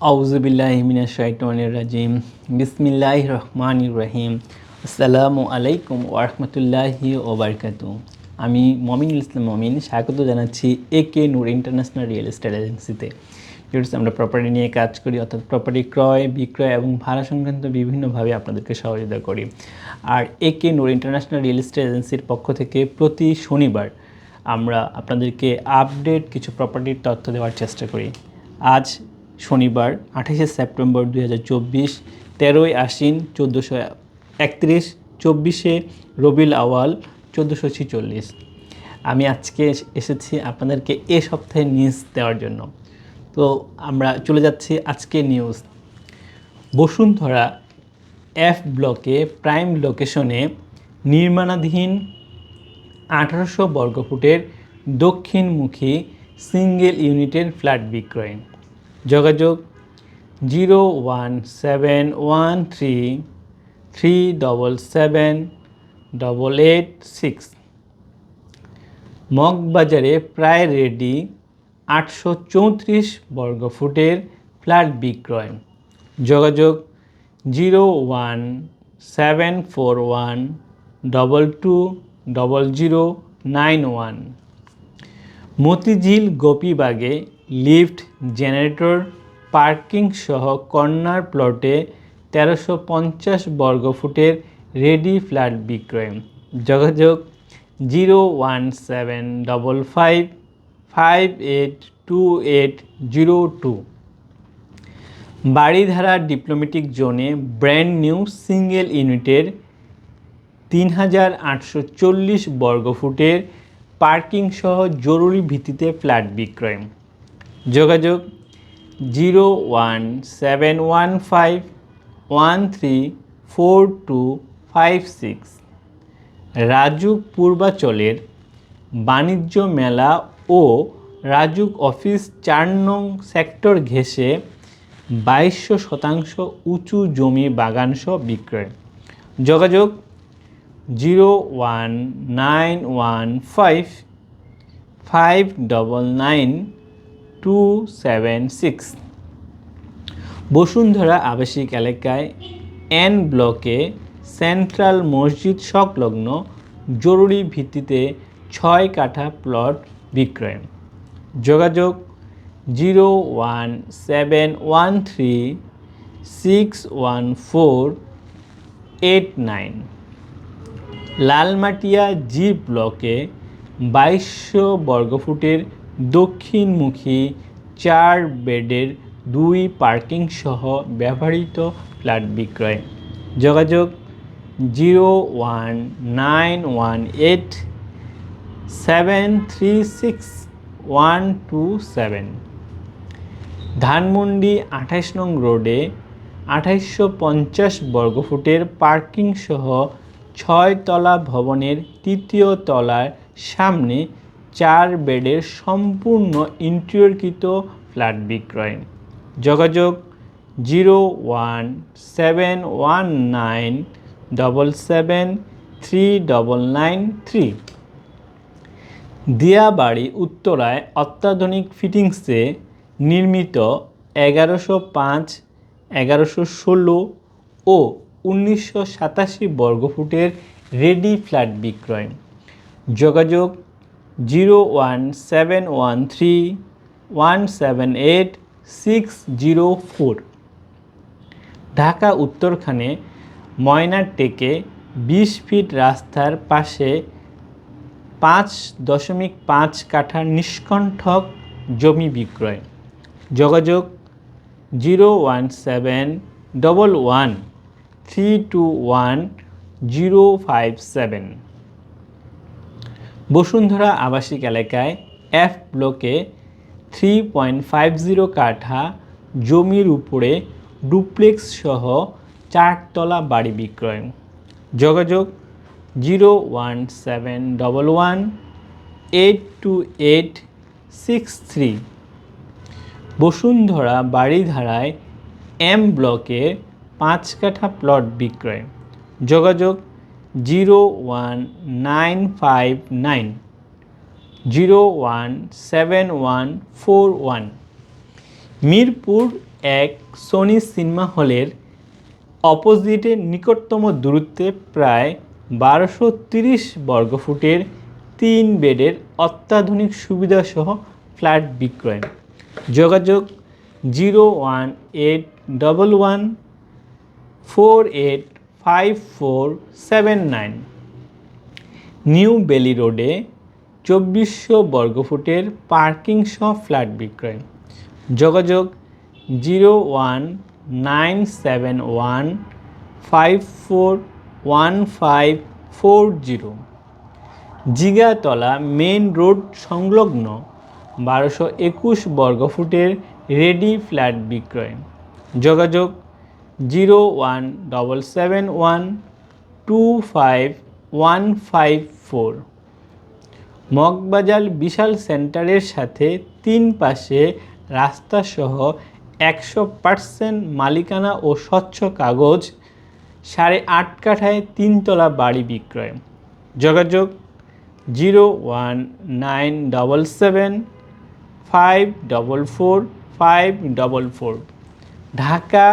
আউজুবিল্লাহিমিনা শাইতানির রাজিম। বিসমিল্লাহ রহমান রহিম। আসসালামু আলাইকুম ওরহমতুল্লাহি ওবরকাতু আমি মমিনুল ইসলাম মমিন, স্বাগত জানাচ্ছি A K Noor international real estate এজেন্সিতে। যেহেতু আমরা প্রপার্টি নিয়ে কাজ করি, অর্থাৎ প্রপার্টি ক্রয়, বিক্রয় এবং ভাড়া সংক্রান্ত বিভিন্নভাবে আপনাদেরকে সহযোগিতা করি। আর A K Noor international real estate এজেন্সির পক্ষ থেকে প্রতি শনিবার আমরা আপনাদেরকে আপডেট কিছু প্রপার্টির তথ্য দেওয়ার চেষ্টা করি। আজ শনিবার, আঠাশে সেপ্টেম্বর দুই হাজার চব্বিশ, তেরোই আশ্বিন চোদ্দোশো একত্রিশ, চব্বিশে রবিল আওয়াল চোদ্দোশো ছিচল্লিশ। আমি আজকে এস- এসেছি আপনাদেরকে এ সপ্তাহে নিউজ দেওয়ার জন্য। তো আমরা চলে যাচ্ছি আজকে নিউজ বসুন্ধরা এফ ব্লকে প্রাইম লোকেশনে নির্মাণাধীন আঠারোশো বর্গফুটের দক্ষিণমুখী সিঙ্গেল ইউনিটের ফ্ল্যাট বিক্রয়। যোগাযোগ zero one seven one three three double seven double eight six. মগবাজারে প্রায় রেডি আটশো চৌত্রিশ বর্গফুটের ফ্ল্যাট বিক্রয়। যোগাযোগ zero one seven four one double two double zero nine one. Motijheel গোপীবাগে lift generator parking সহ কর্নার প্লটে তেরোশো পঞ্চাশ বর্গফুটের রেডি ফ্ল্যাট বিক্রয়। যোগাযোগ zero one seven double five five eight two eight zero two. Baridhara diplomatic জোনে brand new single ইউনিটের তিন হাজার আটশো চল্লিশ বর্গফুটের পার্কিং সহ জরুরি ভিত্তিতে ফ্ল্যাট বিক্রয়। যোগাযোগ zero one seven one five one three four two five six. Rajuk পূর্বাচলের বাণিজ্য মেলা ও রাজুক অফিস চার নং সেক্টর ঘেঁষে বাইশশো শতাংশ উঁচু জমি বাগানসহ বিক্রয়। যোগাযোগ zero one nine one five five double nine two seven six Bashundhara আবাসিক এলাকায় এন ব্লকে সেন্ট্রাল মসজিদ সংলগ্ন জরুরি ভিত্তিতে ছয় কাঠা প্লট বিক্রয়। যোগাযোগ zero one seven one three six one four eight nine Lalmatia G ব্লকে বাইশশো বর্গফুটের দক্ষিণমুখী চার বেডের দুই পার্কিং সহ ব্যবহৃত ফ্ল্যাট বিক্রয়। যোগাযোগ zero one nine one eight seven three six one two seven. Dhanmondi আঠাইশ নং রোডে আঠাইশশো পঞ্চাশ বর্গফুটের পার্কিং সহ ছয়তলা ভবনের তৃতীয় তলার সামনে চার বেডের সম্পূর্ণ ইন্টেরিয়রকৃত ফ্ল্যাট বিক্রয়। যোগাযোগ zero one seven one nine double seven three double nine three. Diabari উত্তরায় অত্যাধুনিক ফিটিংসে নির্মিত এগারোশো পাঁচ, এগারোশো ষোলো ও উনিশশো সাতাশি বর্গফুটের রেডি ফ্ল্যাট বিক্রয়। যোগাযোগ zero one seven one three one seven eight six zero four Dhaka উত্তরখানে ময়নার টেকে বিশ ফিট রাস্তার পাশে পাঁচ দশমিক পাঁচ কাঠা নিষ্কণ্ঠক জমি বিক্রয়। যোগাযোগ zero one seven double one three two one zero five seven Bashundhara আবাসিক এলাকায় এফ ব্লকে থ্রি পয়েন্ট ফাইভ জিরো কাঠা জমির উপরে ডুপ্লেক্স সহ চারতলা বাড়ি বিক্রয়। যোগাযোগ zero one seven double one eight two eight six three Bashundhara বাড়িধারায় M ব্লকে পাঁচ কাঠা প্লট বিক্রয়। যোগাযোগ zero one nine five nine zero one seven one four one Mirpur এক সোনি সিনেমা হলের অপোজিটে নিকটতম দূরত্বে প্রায় বারোশো তিরিশ বর্গফুটের তিন বেডের অত্যাধুনিক সুবিধাসহ ফ্ল্যাট বিক্রয়। যোগাযোগ zero one eight double one four eight five four seven nine new Baily রোডে চব্বিশশো বর্গফুটের পার্কিং সহ ফ্ল্যাট বিক্রয়। যোগাযোগ zero one nine seven one five four one five four zero Jigatola main road সংলগ্ন বারোশো একুশ বর্গফুটের রেডি ফ্ল্যাট বিক্রয়। যোগাযোগ zero one double seven one two five one five four Moghbazar বিশাল সেন্টারের সাথে তিন পাশে রাস্তাসহ একশো পার্সেন্ট মালিকানা ও স্বচ্ছ কাগজ, সাড়ে আট কাঠায় তিনতলা বাড়ি বিক্রয়। যোগাযোগ zero one nine double seven five double four five double four Dhaka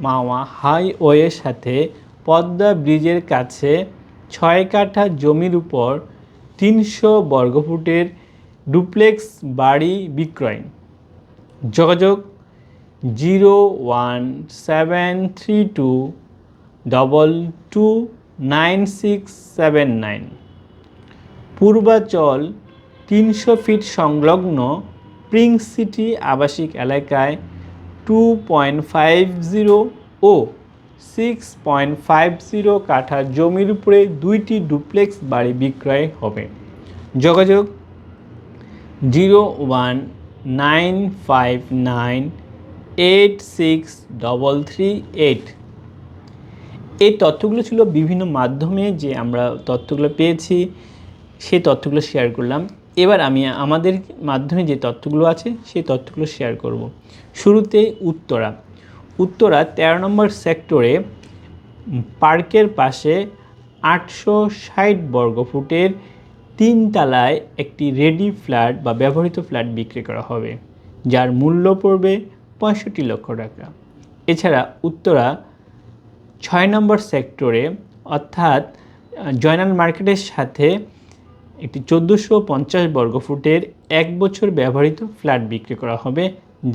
Mawa হাইওয়ের সাথে পদ্মা ব্রিজের কাছে ছয় কাঠা জমির উপর তিনশো বর্গফুটের ডুপ্লেক্স বাড়ি বিক্রয়। যোগাযোগ zero one seven three two double two nine six seven nine. Purbachal তিনশো ফিট সংলগ্ন প্রিং সিটি আবাসিক এলাকায় টু পয়েন্ট ফাইভ জিরো ও সিক্স পয়েন্ট ফাইভ জিরো কাঠা জমির উপরে দুইটি ডুপ্লেক্স বাড়ি বিক্রয় হবে। যোগাযোগ zero one nine five nine eight six double three eight এই তথ্যগুলো ছিল বিভিন্ন মাধ্যমে যে আমরা তথ্যগুলো পেয়েছি, সেই তথ্যগুলো শেয়ার করলাম। এবার আমি আমাদের মাধ্যমে যে তথ্যগুলো আছে, সেই তথ্যগুলো শেয়ার করব। শুরুতে উত্তরা। উত্তরা তেরো নম্বর সেক্টরে পার্কের পাশে আটশো ষাট বর্গফুটের তিন তালায় একটি রেডি ফ্ল্যাট বা ব্যবহৃত ফ্ল্যাট বিক্রি করা হবে, যার মূল্য পড়বে পঁয়ষট্টি লক্ষ টাকা। এছাড়া উত্তরা ছয় নম্বর সেক্টরে অর্থাৎ জয়নাল মার্কেটের সাথে একটি চোদ্দোশো পঞ্চাশ বর্গফুটের এক বছর ব্যবহৃত ফ্ল্যাট বিক্রি করা হবে,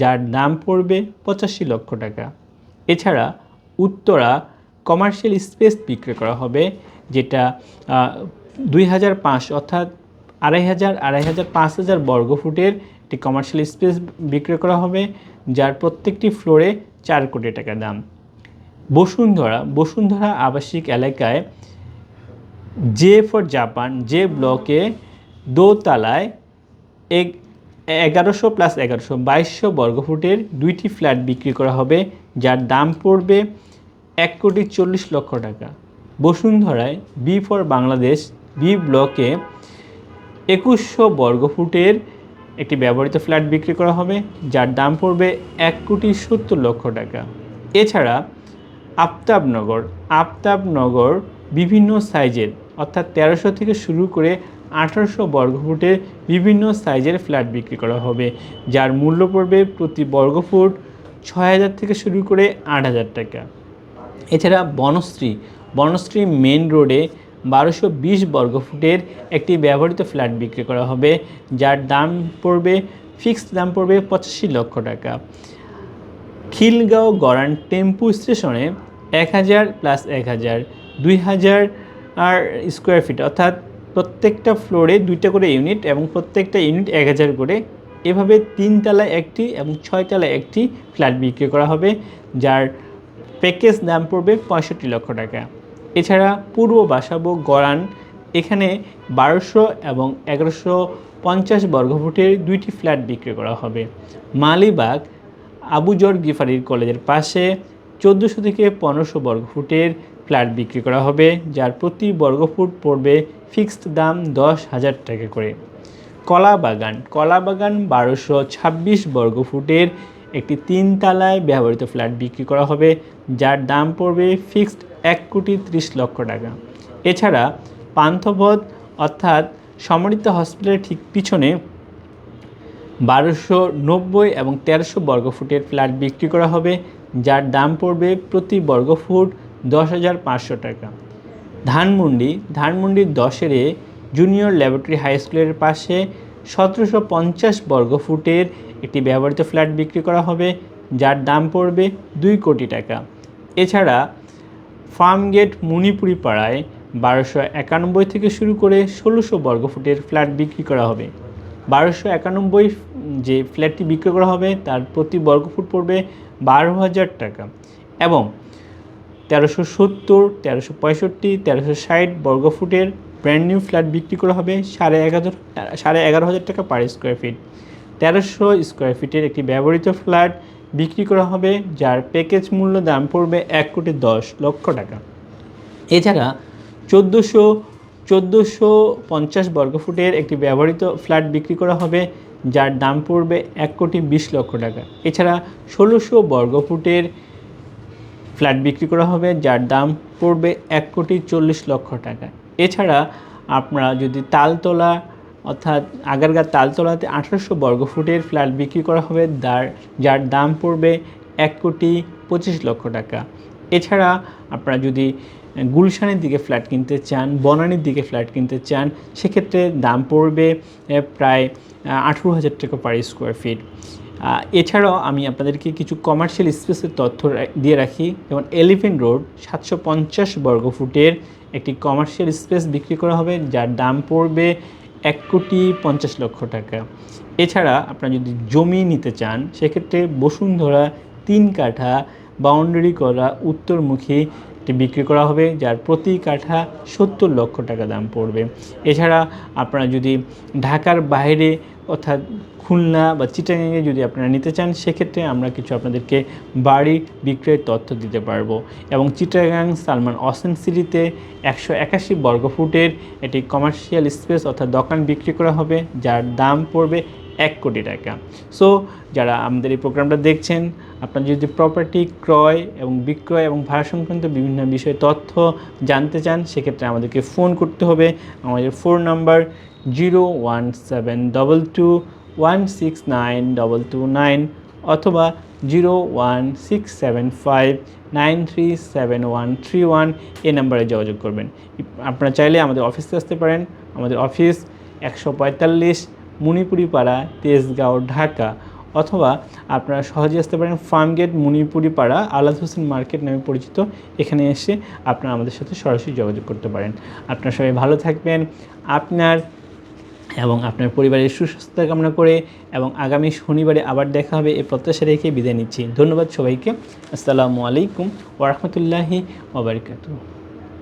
যার দাম পড়বে পঁচাশি লক্ষ টাকা। এছাড়া উত্তরা কমার্শিয়াল স্পেস বিক্রি করা হবে, যেটা দুই হাজার পাঁচ অর্থাৎ আড়াই হাজার আড়াই হাজার পাঁচ হাজার বর্গফুটের একটি কমার্শিয়াল স্পেস বিক্রি করা হবে, যার প্রত্যেকটি ফ্লোরে চার কোটি টাকা দাম। বসুন্ধরা বসুন্ধরা আবাসিক এলাকায় জে ফর জাপান যে ব্লকে দোতলায় এক, এগারোশো প্লাস এগারোশো, বাইশশো বর্গফুটের দুইটি ফ্ল্যাট বিক্রি করা হবে, যার দাম পড়বে এক কোটি চল্লিশ লক্ষ টাকা। বসুন্ধরায় বি ফর বাংলাদেশ বি ব্লকে একুশশো বর্গফুটের একটি ব্যবহৃত ফ্ল্যাট বিক্রি করা হবে, যার দাম পড়বে এক কোটি সত্তর লক্ষ টাকা। এছাড়া আফতাবনগর আফতাবনগর বিভিন্ন সাইজের অর্থাৎ তেরোশো থেকে শুরু করে আঠারোশো বর্গফুটের বিভিন্ন সাইজের ফ্ল্যাট বিক্রি করা হবে, যার মূল্য পড়বে প্রতি বর্গফুট ছয় হাজার থেকে শুরু করে আট হাজার টাকা। এছাড়া বনশ্রী বনশ্রী মেন রোডে বারোশো বিশ বর্গফুটের একটি ব্যবহৃত ফ্ল্যাট বিক্রি করা হবে, যার দাম পড়বে, ফিক্সড দাম পড়বে পঁচাশি লক্ষ টাকা। খিলগাঁও গরান টেম্পু স্টেশনে এক হাজার প্লাস এক হাজার, দুই হাজার আর স্কোয়ার ফিট অর্থাৎ প্রত্যেকটা ফ্লোরে দুইটা করে ইউনিট এবং প্রত্যেকটা ইউনিট এক হাজার করে। এভাবে তিন তলায় একটি এবং ছয় তলায় একটি ফ্ল্যাট বিক্রি করা হবে, যার প্যাকেজ দাম পড়বে পঁয়ষট্টি লক্ষ টাকা। এছাড়া পূর্ব বাসাবো গড়ান, এখানে বারোশো এবং এগারোশো পঞ্চাশ বর্গফুটের দুইটি ফ্ল্যাট বিক্রি করা হবে। মালিবাগ, আবুজর গিফারির কলেজের পাশে চোদ্দোশো থেকে পনেরোশো বর্গফুটের ফ্ল্যাট বিক্রি করা হবে, যার প্রতি বর্গফুট পড়বে ফিক্সড দাম দশ হাজার টাকা করে। কলা বাগান কলা বাগান বারোশো ছাব্বিশ বর্গফুটের একটি তিন তালায় ব্যবহৃত ফ্ল্যাট বিক্রি করা হবে, যার দাম পড়বে ফিক্সড এক কোটি ত্রিশ লক্ষ টাকা। এছাড়া পান্থপথ অর্থাৎ সমৃদ্ধ হসপিটালের ঠিক পিছনে বারোশো নব্বই এবং তেরোশো বর্গফুটের ফ্ল্যাট বিক্রি করা হবে, যার দাম পড়বে প্রতি বর্গফুট দশ হাজার পাঁচশো টাকা। ধানমন্ডি ধানমন্ডির দশের জুনিয়র ল্যাবরেটরি হাই স্কুলের পাশে সতেরোশো পঞ্চাশ বর্গফুটের একটি ব্যবহৃত ফ্ল্যাট বিক্রি করা হবে, যার দাম পড়বে দুই কোটি টাকা। এছাড়া ফার্মগেট মণিপুরি পাড়ায় বারোশো একানব্বই থেকে শুরু করে ষোলোশো বর্গফুটের ফ্ল্যাট বিক্রি করা হবে। বারোশো একানব্বই যে ফ্ল্যাটটি বিক্রি করা হবে, তার প্রতি বর্গফুট পড়বে বারো হাজার টাকা। এবং তেরোশো সত্তর, তেরোশো পঁয়ষট্টি, তেরোশো ষাট বর্গফুটের ব্র্যান্ড নিউ ফ্ল্যাট বিক্রি করা হবে সাড়ে এগারো সাড়ে এগারো হাজার টাকা পার স্কোয়ার ফিট তেরোশো স্কোয়ার ফিটের একটি ব্যবহৃত ফ্ল্যাট বিক্রি করা হবে, যার প্যাকেজ মূল্য দাম পড়বে এক কোটি দশ লক্ষ টাকা। এছাড়া চোদ্দোশো চোদ্দোশো পঞ্চাশ বর্গফুটের একটি ব্যবহৃত ফ্ল্যাট বিক্রি করা হবে, যার দাম পড়বে এক কোটি বিশ লক্ষ টাকা। এছাড়া ষোলোশো বর্গফুটের ফ্ল্যাট বিক্রি করা হবে, যার দাম পড়বে এক কোটি চল্লিশ লক্ষ টাকা। এছাড়া আপনারা যদি তালতলা অর্থাৎ আগারগাঁ তালতলাতে আঠারোশো বর্গফুটের ফ্ল্যাট বিক্রি করা হবে যার যার দাম পড়বে এক কোটি পঁচিশ লক্ষ টাকা। এছাড়া আপনারা যদি গুলশানের দিকে ফ্ল্যাট কিনতে চান, বনানীর দিকে ফ্ল্যাট কিনতে চান, সেক্ষেত্রে দাম পড়বে প্রায় আঠেরো হাজার টাকা পার স্কোয়ার ফিট। এছাড়াও আমি আপনাদেরকে কিছু কমার্শিয়াল স্পেসের তথ্য দিয়ে রাখি। যেমন এলিফেন্ট রোড সাতশো পঞ্চাশ বর্গফুটের একটি কমার্শিয়াল স্পেস বিক্রি করা হবে, যার দাম পড়বে এক কোটি পঞ্চাশ লক্ষ টাকা। এছাড়া আপনারা যদি জমি নিতে চান, সেক্ষেত্রে বসুন্ধরা তিন কাঠা বাউন্ডারি করা উত্তরমুখী বিক্রি করা হবে, যার প্রতি কাঠা সত্তর লক্ষ টাকা দাম পড়বে। এছাড়া আপনারা যদি ঢাকার বাইরে অর্থাৎ খুলনা বা চিটাগাঙে যদি আপনারা নিতে চান, সেক্ষেত্রে আমরা কিছু আপনাদেরকে বাড়ি বিক্রয়ের তথ্য দিতে পারব। এবং চিটাগাং সালমান অসেন সিটিতে একশো একাশি বর্গফুটের একটি কমার্শিয়াল স্পেস অর্থাৎ দোকান বিক্রি করা হবে, যার দাম পড়বে এক কোটি টাকা। সো যারা আমাদের এই প্রোগ্রামটা দেখছেন, আপনারা যদি প্রপার্টি ক্রয় এবং বিক্রয় এবং ভাড়া সংক্রান্ত বিভিন্ন বিষয়ে তথ্য জানতে চান, সেক্ষেত্রে আমাদেরকে ফোন করতে হবে। আমাদের phone number zero one seven double two one six nine double two nine অথবা zero one six seven five nine three seven one three one এই নাম্বারে যোগাযোগ করবেন। আপনারা চাইলে আমাদের অফিসে আসতে পারেন। আমাদের অফিস একশো পঁয়তাল্লিশ মণিপুরি পাড়া তেজগাঁও, ঢাকা অথবা আপনারা সহজে আসতে পারেন ফার্মগেট মণিপুরি পাড়া আলাদ হোসেন মার্কেট নামে পরিচিত। এখানে এসে আপনারা আমাদের সাথে সরাসরি যোগাযোগ করতে পারেন। আপনারা সবাই ভালো থাকবেন। আপনার এবং আপনার পরিবারের সুস্বাস্থ্য কামনা করে এবং আগামী শনিবারে আবার দেখা হবে। এই প্রত্যাশা রেখে বিদায় নিচ্ছি। ধন্যবাদ সবাইকে। আসসালামু আলাইকুম ওরহমতুল্লাহি ওবরকাতুহ